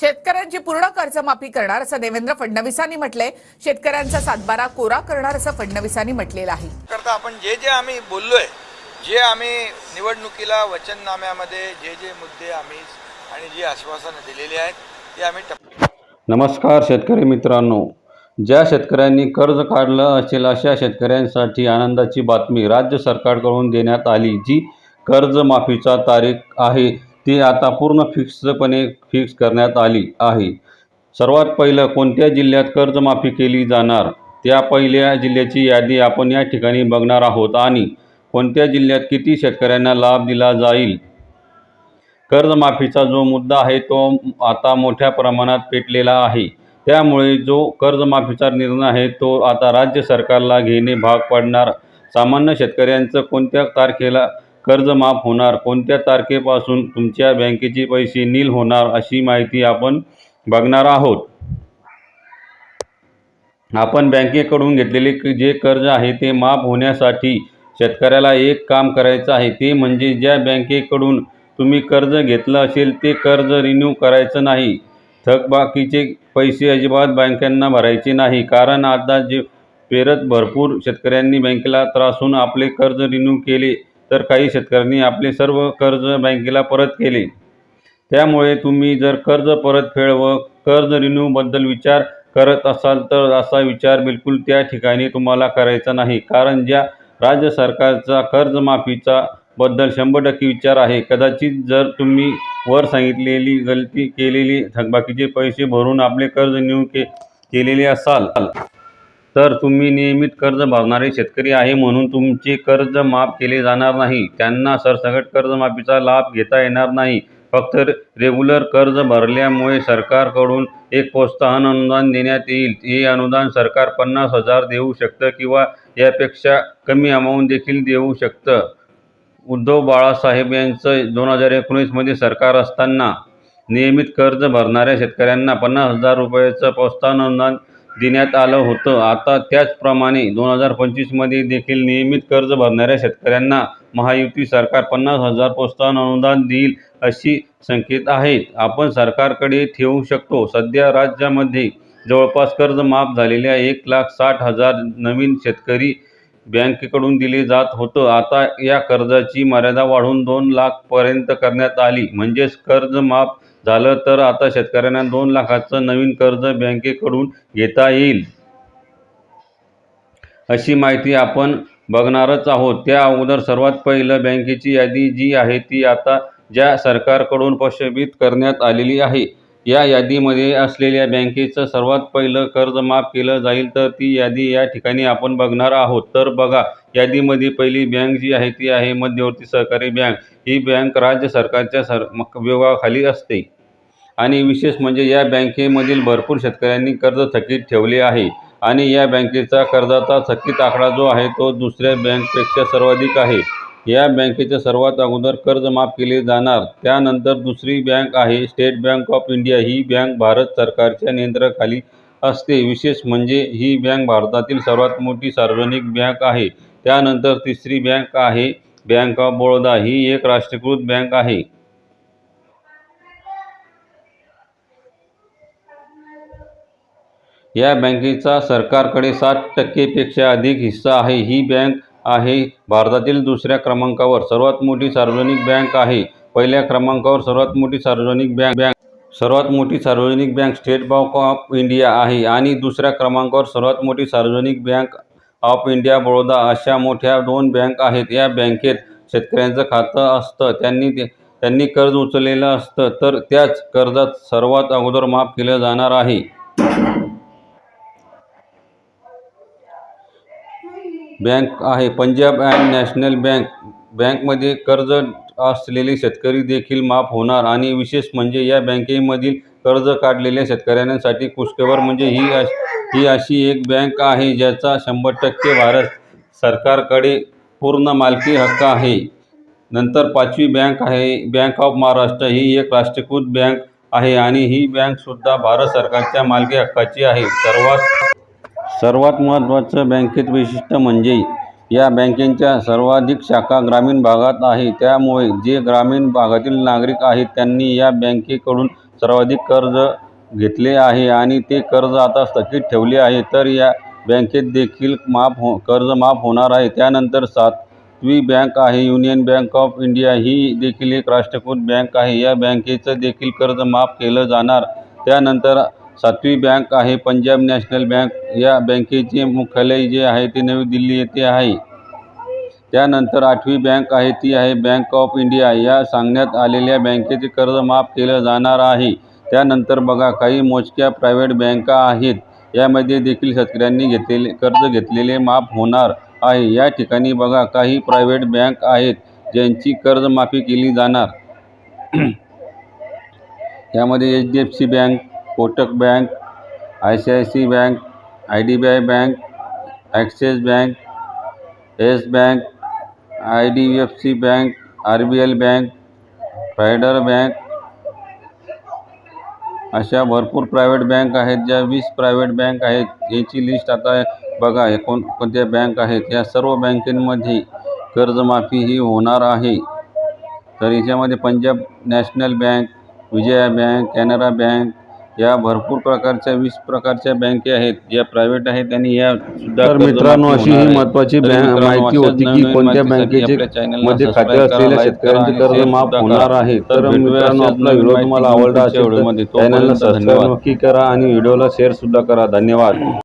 शेतकऱ्यांची पूर्ण कर्जमाफी करणार असं देवेंद्र फडणवीसांनी म्हटलंय. शेतकऱ्यांचा सातबारा कोरा करणार असं फडणवीसांनी म्हटलेलं आहे. करता आपण जे जे आम्ही बोललोय जे आम्ही निवडणुकीला वचननाम्यामध्ये जे जे मुद्दे आम्ही आणि जी आश्वासनं दिलेली आहेत ती आम्ही नमस्कार शेतकरी मित्रांनो. ज्या शेतकऱ्यांनी कर्ज काढलं असेल अशा शेतकऱ्यांसाठी आनंदाची बातमी राज्य सरकारकडून देण्यात आली जी कर्जमाफीचा तारीख आहे. ती आता पूर्ण फिक्सपणे फिक्स करण्यात आली आहे. सर्वात पहिलं कोणत्या जिल्ह्यात कर्जमाफी केली जाणार? त्या पहिल्या जिल्ह्याची यादी आपण या ठिकाणी बघणार आहोत. आणि कोणत्या जिल्ह्यात किती शेतकऱ्यांना लाभ दिला जाईल? कर्जमाफीचा जो मुद्दा आहे तो आता मोठ्या प्रमाणात पेटलेला आहे. त्यामुळे जो कर्जमाफीचा निर्णय आहे तो आता राज्य सरकारला घेणे भाग पडणार. सामान्य शेतकऱ्यांचं कोणत्या तारखेला कर्ज माफ होणार. कोणत्या तारखेपासून तुमच्या बँकेचे पैसे नील होणार अशी माहिती आपण बघणार आहोत. आपण बँकेकडून घेतलेले जे कर्ज आहे ते माफ होण्यासाठी शेतकऱ्याला एक काम करायचं आहे. ते म्हणजे ज्या बँकेकडून तुम्ही कर्ज घेतलं असेल ते कर्ज रिन्यू करायचं नाही. थकबाकीचे पैसे अजिबात बँकांना भरायचे नाही. कारण आता जे पेरत भरपूर शेतकऱ्यांनी बँकेला त्रासून आपले कर्ज रिन्यू केले. तर काही शेतकऱ्यांनी आपले सर्व कर्ज बँकेला परत केले. त्यामुळे तुम्ही जर कर्ज परतफेड व कर्ज रिन्यूबद्दल विचार करत असाल तर असा विचार बिलकुल त्या ठिकाणी तुम्हाला करायचा नाही. कारण ज्या राज्य सरकारचा कर्जमाफीचा बद्दल शंभर टक्के विचार आहे कदाचित जर तुम्ही वर सांगितलेली गलती केलेली थकबाकीचे पैसे भरून आपले कर्ज रिन्यू के केलेले असाल तर तुम्ही नियमित कर्ज भरणारे शेतकरी आहे म्हणून तुमचे कर्ज माफ केले जाणार नाही. त्यांना सरसकट कर्जमाफीचा लाभ घेता येणार नाही. फक्त रेग्युलर कर्ज भरल्यामुळे सरकारकडून एक प्रोत्साहन अनुदान देण्यात येईल. हे अनुदान सरकार पन्नास हजार देऊ शकतं किंवा यापेक्षा कमी अमाऊंट देखील देऊ शकतं. उद्धव बाळासाहेब यांचं दोन हजार एकोणीसमध्ये सरकार असताना नियमित कर्ज भरणाऱ्या शेतकऱ्यांना पन्नास हजार रुपयाचं प्रोत्साहन अनुदान देण्यात आलं होतं. आता त्याचप्रमाणे दोन हजार पंचवीसमध्ये देखील नियमित कर्ज भरणाऱ्या शेतकऱ्यांना महायुती सरकार पन्नास हजार प्रोत्साहन अनुदान देईल अशी संकेत आहेत. आपण सरकारकडे ठेवू शकतो. सध्या राज्यामध्ये जवळपास कर्ज माफ झालेल्या एक लाख साठ हजार नवीन शेतकरी बँकेकडून दिले जात होतं. आता या कर्जाची मर्यादा वाढवून दोन लाखपर्यंत करण्यात आली. म्हणजेच कर्ज माफ झालं तर आता शेतकऱ्यांना दोन लाखाचं नवीन कर्ज बँकेकडून घेता येईल. अशी माहिती आपण बघणारच आहोत. त्या अगोदर सर्वात पहिलं बँकेची यादी जी आहे ती आता ज्या सरकारकडून प्रक्षेपित करण्यात आलेली आहे. या यादीमध्ये असलेल्या बँकेचं सर्वात पहिलं कर्ज माफ केलं जाईल तर ती यादी या ठिकाणी आपण बघणार आहोत. तर बघा यादीमध्ये पहिली बँक जी आहे ती आहे मध्यवर्ती सहकारी बँक. ही बँक राज्य सरकारच्या सर विभागाखाली असते. आणि विशेष म्हणजे या बँकेमधील भरपूर शेतकऱ्यांनी कर्ज थकीत ठेवले आहे. आणि या बँकेचा कर्जाचा थकीत आकडा जो आहे तो दुसऱ्या बँकपेक्षा सर्वाधिक आहे. या बँकेचं सर्वात अगोदर कर्ज माफ केले जाणार. त्यानंतर दुसरी बँक आहे स्टेट बँक ऑफ इंडिया. ही बँक भारत सरकारच्या नियंत्रणाखाली असते. विशेष म्हणजे ही बँक भारतातील सर्वात मोठी सार्वजनिक बँक आहे. त्यानंतर तिसरी बँक आहे बँक ऑफ बडोदा. ही एक राष्ट्रीयकृत बँक आहे. या बँकेचा सरकारकडे सात टक्केपेक्षा अधिक हिस्सा आहे. ही बँक आहे. भारतातील दुसऱ्या क्रमांकावर सर्वात मोठी सार्वजनिक बँक आहे. पहिल्या क्रमांकावर सर्वात मोठी सार्वजनिक बँक बँक सर्वात मोठी सार्वजनिक bank State Bank of India आहे आणि दुसऱ्या क्रमांकावर सर्वात मोठी सार्वजनिक बँक ऑफ इंडिया बडोदा अशा मोठ्या दोन बँक आहेत. या बँकेत शेतकऱ्यांचं खातं असतं. त्यांनी ते त्यांनी कर्ज उचललेलं असतं. तर त्याच कर्जात सर्वात अगोदर माफ केलं जाणार आहे. बँक आहे. Punjab and National Bank. बँकमध्ये कर्ज असलेले शेतकरी देखील माफ होणार आणि विशेष म्हणजे या बँकेमधील कर्ज काढलेल्या शेतकऱ्यांसाठी पुष्कवर म्हणजे ही अश ही अशी एक बँक आहे ज्याचा शंभर टक्के भारत सरकारकडे पूर्ण मालकी हक्क आहे. नंतर पाचवी बँक आहे. बँक ऑफ महाराष्ट्र ही एक राष्ट्रीयकृत बँक आहे आणि ही बँकसुद्धा भारत सरकारच्या मालकी हक्काची आहे. सर्वात सर्वात महत्त्वाचं बँकेत वैशिष्ट्य म्हणजे या बँकेच्या सर्वाधिक शाखा ग्रामीण भागात आहे. त्यामुळे जे ग्रामीण भागातील नागरिक आहेत त्यांनी या बँकेकडून सर्वाधिक कर्ज घेतले आहे आणि ते कर्ज आता स्थगित ठेवले आहे. तर या बँकेत देखील माफ हो कर्ज माफ होणार आहे. त्यानंतर सातवी बँक आहे युनियन बँक ऑफ इंडिया. ही देखील एक राष्ट्रकृत बँक आहे. या बँकेचं देखील कर्ज माफ केलं जाणार. त्यानंतर सातवी बँक आहे पंजाब नॅशनल बँक. या बँकेचे मुख्यालय जे आहे ते नवी दिल्ली येथे आहे. त्यानंतर आठवी बँक आहे ती आहे बँक ऑफ इंडिया. या सांगण्यात आलेल्या बँकेचे कर्ज माफ केलं जाणार आहे. त्यानंतर बघा काही मोजक्या प्रायव्हेट बँका आहेत. यामध्ये देखील शेतकऱ्यांनी घेतलेले कर्ज घेतलेले माफ होणार आहे. या ठिकाणी बघा काही प्रायव्हेट बँक आहेत ज्यांची कर्जमाफी केली जाणार. यामध्ये H D F C bank Kotak bank I C I C bank I D B I bank Axis bank Yes bank I D F C bank R B L bank फ्रायडर bank. अशा भरपूर private bank आहेत ज्या वीस private bank आहेत. याची list आता बघा कोण कोणत्या बँक आहेत? या सर्व बँकेमध्ये कर्जमाफी ही होणार आहे. तर याच्यामध्ये Punjab National Bank Vijaya bank Canara bank या भरपूर प्रकारच्या वीस प्रकारच्या बँके आहेत. ज्या प्रायव्हेट आहेत आणि या सुद्धा तर मित्रांनो, अशी ही मित्रांनो, माहिती होती की कोणत्या बँकेचे मध्ये खाते असलेल्या शेतकऱ्यांचे कर्ज माफ होणार. आहे. तर मित्रांनो आपला व्हिडिओ तुम्हाला आवडला असेल चॅनलला सबस्क्राईब. नक्की करा आणि व्हिडिओला शेअर सुद्धा करा. धन्यवाद.